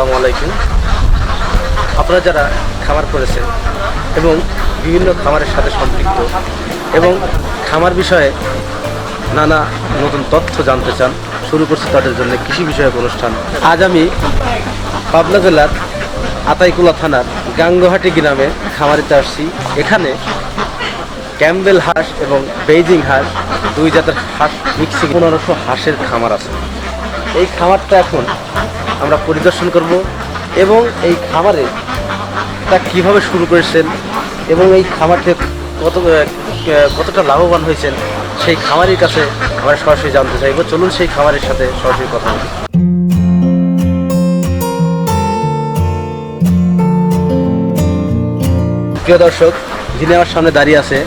আলাইকুম। আপনারা যারা খামার করেছেন এবং বিভিন্ন খামারের সাথে সম্পৃক্ত এবং খামার বিষয়ে নানা নতুন তথ্য জানতে চান, শুরু করছি তাদের জন্য কৃষি বিষয়ক অনুষ্ঠান। আজ আমি পাবনা জেলার আতাইকুলা থানার গাঙ্গহাটি গ্রামে খামারিতে আসছি। এখানে ক্যাম্বেল হাঁস এবং বেইজিং হাঁস দুই জাতের হাঁস মিক্সিং পনেরোশো হাঁসের খামার আছে। এই খামারটা এখন আমরা পরিদর্শন করব এবং এই খামারে তা কীভাবে শুরু করেছেন এবং এই খামারতে কত কতটা লাভবান হয়েছেন সেই খামারের কাছে আমরা সরাসরি জানতে চাইব। চলুন সেই খামারের সাথে সরাসরি কথা বলি। প্রিয় দর্শক, যিনি আমার সামনে দাঁড়িয়ে আছে,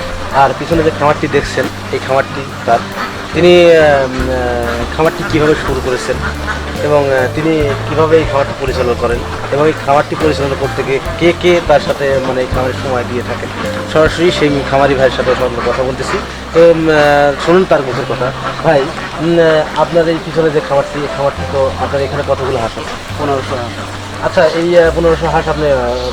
আর পিছনে যে খামারটি দেখছেন, এই খামারটি তার তিনি খামারটি কীভাবে শুরু করেছেন এবং তিনি কীভাবে এই খামারটি পরিচালনা করেন এবং এই খামারটি পরিচালনা করতে গিয়ে কে কে তার সাথে মানে এই খামারের সময় দিয়ে থাকেন? সরাসরি সেই খামারি ভাইয়ের সাথে আমরা কথা বলতেছি। তো শুনুন তার মুখের কথা। ভাই আপনার এই পিছনে যে খামারটি, এই খামারটি তো আপনার এখানে কতগুলো হাঁস আছে? পনেরোশো আচ্ছা এই পনেরোশো হাঁস আপনি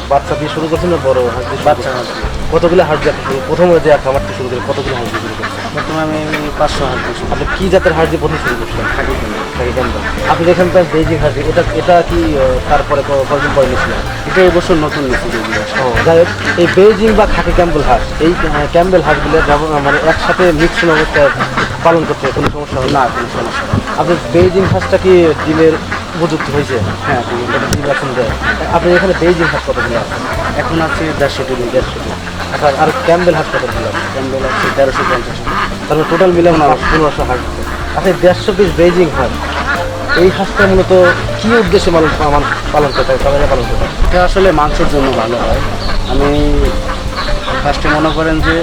বাচ্চা দিয়ে শুরু করছেন না বড় হাঁস দিয়ে বাচ্চা? হাঁস। কতগুলো হাঁস দিয়ে প্রথমে যে খামারটি শুরু করেন কতগুলো হাঁস দিয়ে শুরু করছেন প্রথমে আমি পাঁচশো হাঁস দিয়েছি আপনি কি জাতের হাঁস দিয়ে প্রথম শুরু করছেন থাকি কিনে থাকি কেন আপনি দেখেন তো বেজিং হাঁস এটা এটা কি তারপরে ক- কতদিন পরে নিয়েছিলেন? এটা এবছর নতুন যেগুলো ও যাই হোক এই বেজিং বা খাকি ক্যাম্বেল হাঁস এই ক্যাম্বেল হাঁসগুলো যেমন মানে একসাথে মিক্সন অবস্থায় পালন করতে কোনো সমস্যা না? কোনো সমস্যা আপনি বেজিং হাঁসটা কি ডিমের উপযুক্ত হয়েছে। হ্যাঁ আপনি এখানে বেজিং হাঁস কতগুলো আছে এখন আছে দেড়শো টিভি দেড়শো টিভি আচ্ছা আর ক্যাম্বেল হাঁস কতগুলো আছে ক্যাম্বেল আছে তেরোশো, পঞ্চাশ তারপরে টোটাল মিলে আমার পনেরোশো হাঁস আছে আচ্ছা দেড়শো পিস বেজিং হাঁস এই হাঁসটা মূলত কি উদ্দেশ্যে পালন পালন করতে হয়? সবাই পালন করতে হয়? এটা আসলে মাংসের জন্য ভালো হয়। আমি ফার্স্টে মনে করেন যে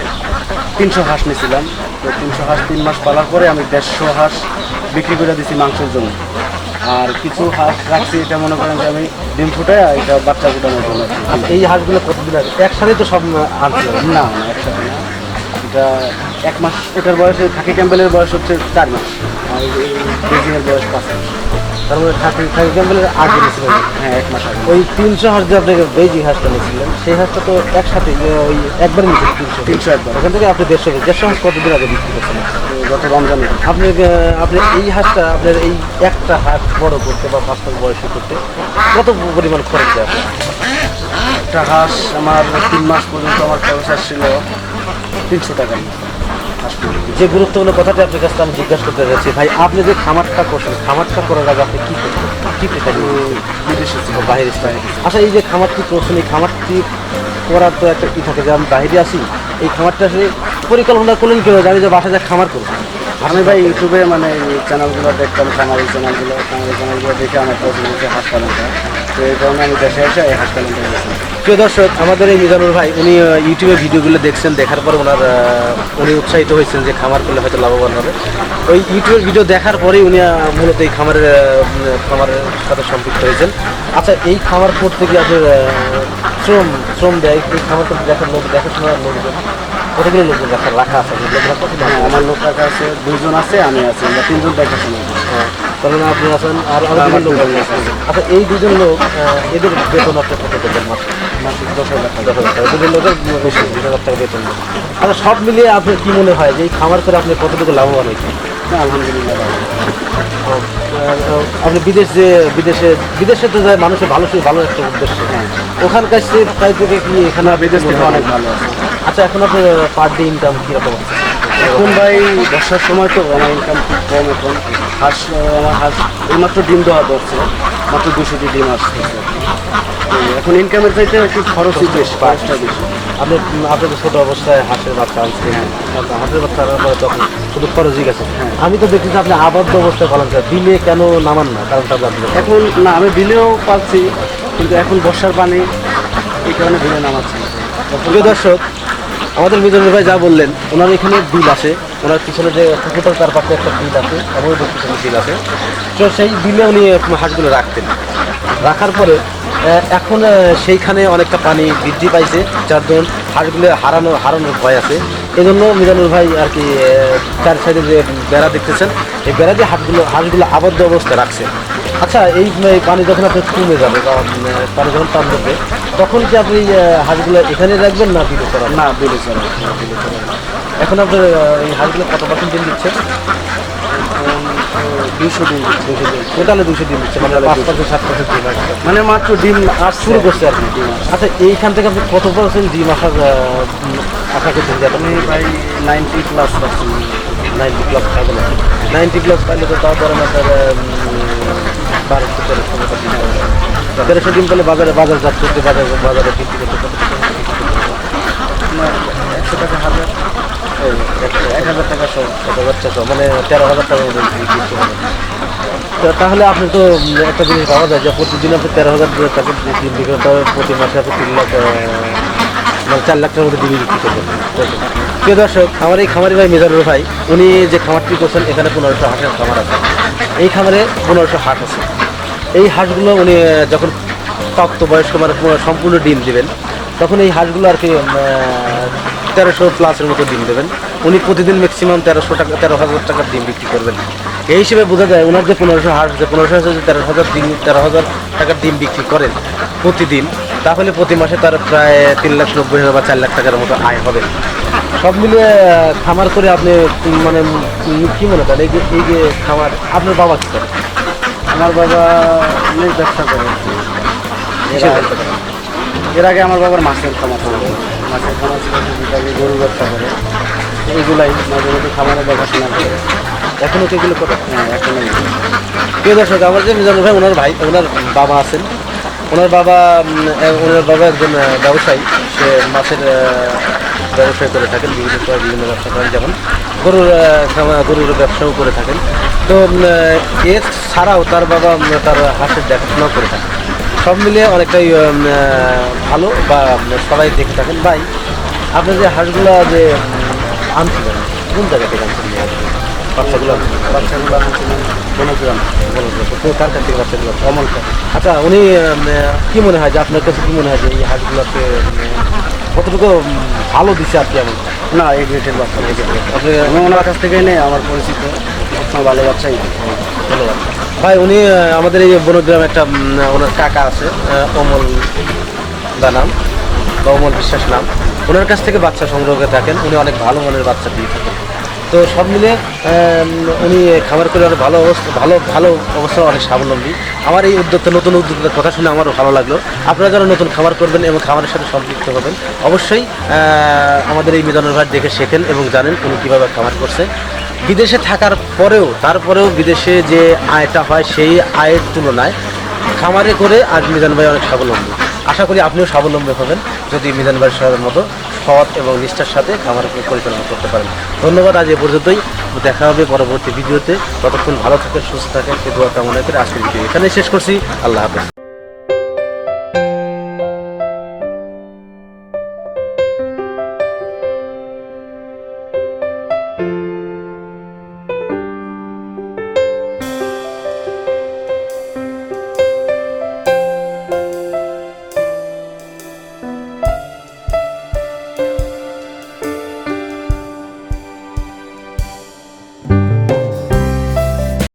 তিনশো হাঁস নিয়েছিলাম। তো তিনশো হাঁস তিন মাস পালার পরে আমি দেড়শো হাঁস বিক্রি করে দিছি মাংসের জন্য। আর কিছু হাঁস রাখছি এটা মনে করেন যে আমি ডিম ফুটাই এটা বাচ্চা ফুটানোর জন্য এই হাঁসগুলো কতদিন আগে একসাথে তো সব আনছিল না না একসাথে না। এটা এক মাস এটার বয়সে খাকি ক্যাম্বেলের বয়স হচ্ছে চার মাস। আর বেজিংয়ের বয়স পাঁচ মাস। তার মানে খাকি খাকি ক্যাম্বেলের আগে নিয়েছিলেন? হ্যাঁ এক মাস আগে। ওই তিনশো হাঁস যে আপনাকে বেজি হাঁসটা নিয়েছিলেন সেই হাঁসটা তো একসাথে ওই একবার নিয়েছিলেন তিনশো। তিনশো একবার। ওখান থেকে আপনি দেড়শো দেড়শো হাঁস কতদিন আগে বিক্রি করছেন? গত রমজানে আপনি আপনি এই হাঁসটা আপনার এই একটা হাঁস বড় করতে বা পাঁচ মাস বয়সে করতে কত পরিমাণ খরচ যায় একটা হাঁস আমার তিন মাস পর্যন্ত আমার খরচ আসছিল তিনশো টাকা। যে গুরুত্বপূর্ণ কথাটা আপনার কাছে আমি জিজ্ঞাসা করতে যাচ্ছি ভাই আপনি যে খামারটা করছেন খামারটা করার আগে আপনি কি করতেন? কি প্রেশার বিদেশে বাইরে আচ্ছা এই যে খামারটি করছেন এই খামারটি করার তো একটা কি থাকে? যে আমি বাইরে আসি এই খামারটা আসলে পরিকল্পনা করলেন কেউ জানি যে বাসা যা খামার করব আমি ভাই ইউটিউবে মানে চ্যানেলগুলো দেখতাম খামারি চ্যানেলগুলো খামারি চ্যানেলগুলো দেখে আমার পছন্দ হচ্ছে হাঁস পালনটা তো এই কারণে আমি দেশে এসে এই পালনটা করেছি প্রিয় দর্শক আমাদের এই মিজানুর ভাই উনি ইউটিউবে ভিডিওগুলো দেখছেন দেখার পর ওনার উনি উৎসাহিত হয়েছেন যে খামার করলে হয়তো লাভবান হবে। ওই ইউটিউবের ভিডিও দেখার পরেই উনি মূলত এই খামারের খামারের সাথে সম্পৃক্ত হয়েছেন। আচ্ছা এই খামার করতে গিয়ে আপনার শ্রম শ্রম দেয় এই খামার করতে দেখার লোক দেখাশোনার লোকজন? কতগুলো লোকজন রাখা রাখা আছে। লোক রাখা হ্যাঁ আছে? আমার লোক রাখা আছে দুইজন আছে আমি আছি। আমরা তিনজন দেখাশোনা তার মানে আপনি আছেন। আর আরও আমার দুজন লোক দুজন। আচ্ছা এই দুজন লোক এদের বেতন আপনি কত দেবেন মাসে মাসিক দশ হাজার টাকা দশ হাজার টাকা। দুজন লোকের বেশি বিশ হাজার টাকা বেতন। আচ্ছা সব মিলিয়ে আপনার কি মনে হয় যে এই খামার করে আপনি কতটুকু লাভবান হয়েছেন? আলহামদুলিল্লাহ আপনি বিদেশ যে বিদেশে বিদেশে তো যায় মানুষের ভালো ভালো একটা উদ্দেশ্য। হ্যাঁ। ওখানকার সে প্রায় থেকে কি এখানে বিদেশ থেকে অনেক ভালো আছে। আচ্ছা এখন আপনার পার ডে ইনকাম কীরকম? আছে এখন ভাই বর্ষার সময় তো আমার ইনকাম খুব কম এখন। হাঁস আমার হাঁস এইমাত্র ডিম দেওয়া ধরছে মাত্র দুশোটি ডিম আসছে। এখন ইনকামের চাইতে একটু খরচই বেশ খরচটা বেশি। আপনি আপনি তো ছোট অবস্থায় হাঁসের বাচ্চা আনছেন। আচ্ছা, হাঁসের বাচ্চা আনার তখন শুধু খরচই গেছে। হ্যাঁ। আমি তো দেখছি যে আপনি আবদ্ধ অবস্থায় পালন করেন। দিলে কেন নামান না? কারণটা চাই। এখন না আমি বিলেও পাচ্ছি কিন্তু এখন বর্ষার পানি এই কারণে বিলে নামাচ্ছি। প্রিয় দর্শক আমাদের মিজানুর ভাই যা বললেন, ওনার এখানে বিল আছে। ওনার পিছনে যে পুকুরটার তার পাশে একটা বিল আছে ওদের পিছনে বিল আছে। তো সেই বিলে উনি হাঁসগুলো রাখতেন। রাখার পরে এখন সেইখানে অনেকটা পানি বৃদ্ধি পাইছে, যার দরুন হাঁসগুলো হারানো, হারানোর ভয় আছে। এই জন্য মিজানুর ভাই আর কি চার সাইডে যে বেড়া দেখতেছেন, এই বেড়া দিয়ে হাঁসগুলো হাঁসগুলো আবদ্ধ অবস্থায় রাখছে। আচ্ছা এই পানি যখন আপনার কমে যাবে বা পানি যখন টান দেবে তখন কি আপনি হাঁসগুলো এখানে রাখবেন না বিলে করান না বিলে চলে এখন আপনার এই হাঁসগুলো কত পার্সেন্ট ডিম দিচ্ছে? দুশো দিন দুশো দিন টোটালে দুশো ডিম দিচ্ছে মানে পাঁচ পার্সেন্ট সাত পার্সেন্ট ডিম মানে মাত্র ডিম আস শুরু করছে আর কি আচ্ছা এইখান থেকে আপনি কত পার্সেন্ট ডিম আসার আশা করছেন যে আপনি? ভাই ninety plus percent. Ninety plus পাইলে না নাইনটি প্লাস পাইলে তো ধরেন আপনার তেরোশো ডিম পেলে বাজারে, বাজার করতে বাজারে বাজারে বিক্রি করতে টাকা একশো টাকা? হাজার এক- হাজার টাকা কত বাচ্চা মানে তেরো হাজার টাকা তাহলে আপনি তো একটা জিনিস ভাবা যায় যে প্রতিদিন আপনি তেরো হাজার বিক্রি প্রতি মাসে আপনি তিন লাখ আহ, মানে চার লাখ টাকার মধ্যে ডিম বিক্রি করবেন। প্রিয় দর্শক আমার এই খামারি ভাই মেজারুর ভাই উনি যে খামারটি করছেন এখানে পনেরোশো হাঁসের খামার আছে। এই খামারে পনেরোশো হাঁস আছে। এই হাঁসগুলো উনি যখন প্রাপ্ত বয়স্ক মানে সম্পূর্ণ ডিম দিবেন তখন এই হাঁসগুলো আর কি তেরোশো প্লাসের মতো ডিম দেবেন। উনি প্রতিদিন ম্যাক্সিমাম তেরোশো টাকা তেরো হাজার টাকার ডিম বিক্রি করবেন। এই হিসেবে বোঝা যায় ওনার যে পনেরোশো হাঁস যে পনেরোশো হাঁসে তেরো হাজার ডিম তেরো হাজার টাকার ডিম বিক্রি করেন প্রতিদিন তাহলে প্রতি মাসে তার প্রায় তিন লাখ নব্বই হাজার বা চার লাখ টাকার মতো আয় হবে। সব মিলিয়ে খামার করে আপনি মানে কি মনে করেন? এই যে এই যে খামার আপনার বাবা কি করে? আমার বাবা অনেক ব্যবসা করে? এর আগে আমার বাবার মাছের খামার ছিল। মাছের খামার ছিল গরু ব্যবসা করে। এগুলাই মাঝে মধ্যে খামারে দেখাশোনা করে। এখনও তো এগুলো করে হ্যাঁ এখন এই। প্রিয় দর্শক আমার যে মিজানুর ভাই ওনার ভাই ওনার বাবা আছেন। ওনার বাবা ওনার বাবা একজন ব্যবসায়ী। সে মাছের ব্যবসায় করে থাকেন বিভিন্ন বিভিন্ন ব্যবসা করেন। যেমন গরুর গরুর ব্যবসাও করে থাকেন। তো আহ, এছাড়াও তার বাবা তার হাঁসের দেখাশোনাও করে থাকেন। সব মিলিয়ে অনেকটাই ভালো বা সবাই দেখে থাকেন। ভাই আপনি যে হাঁসগুলো যে আনছিলেন কোন জায়গা থেকে আনছিলেন? বাচ্চাগুলো? বাচ্চাগুলো আনছিলাম মনোগ্রাম তো কার কাছ থেকে বাচ্চাগুলো অমল আচ্ছা উনি কি মনে হয় যে আপনার কাছে কি মনে হয় যে এই হাঁসগুলোকে কতটুকু ভালো দিচ্ছে আর কি এমন? না এই গ্রেটের বাচ্চা আপনি ওনার কাছ থেকেই নেই আমার পরিচিত। সবসময় ভালো বাচ্চাই। ধন্যবাদ। ভাই উনি আমাদের এই বনগ্রামে একটা ওনার কাকা আছে অমল দা নাম বা অমল বিশ্বাস নাম। ওনার কাছ থেকে বাচ্চা সংগ্রহ করে থাকেন। উনি অনেক ভালো মনের বাচ্চা দিয়ে থাকেন। তো সব মিলে উনি খাবার করে অনেক ভালো অবস্থা, ভালো ভালো অবস্থা, অনেক স্বাবলম্বী। আমার এই উদ্যোক্তা নতুন উদ্যোক্তার কথা শুনে আমারও ভালো লাগল। আপনারা যারা নতুন খাবার করবেন এবং খাবারের সাথে সম্পৃক্ত হবেন, অবশ্যই আমাদের এই মিজানুর ভাই দেখে শেখেন এবং জানেন উনি কীভাবে খাবার করছে। বিদেশে থাকার পরেও, তারপরেও বিদেশে যে আয়টা হয় সেই আয়ের তুলনায় খামারে করে আজ মিজান ভাই অনেক স্বাবলম্বী। আশা করি আপনিও স্বাবলম্বী হবেন যদি মিজান ভাই সাহেবের মতো। সৎ এবং নিষ্ঠার সাথে খাবার পরিচালনা করতে পারেন। ধন্যবাদ, আজ এ পর্যন্তই। দেখা হবে পরবর্তী ভিডিওতে। ততক্ষণ ভালো থাকে সুস্থ থাকেন। সে দোয়া কামনা করে আজকের ভিডিও এখানে শেষ করছি। আল্লাহ হাফেজ।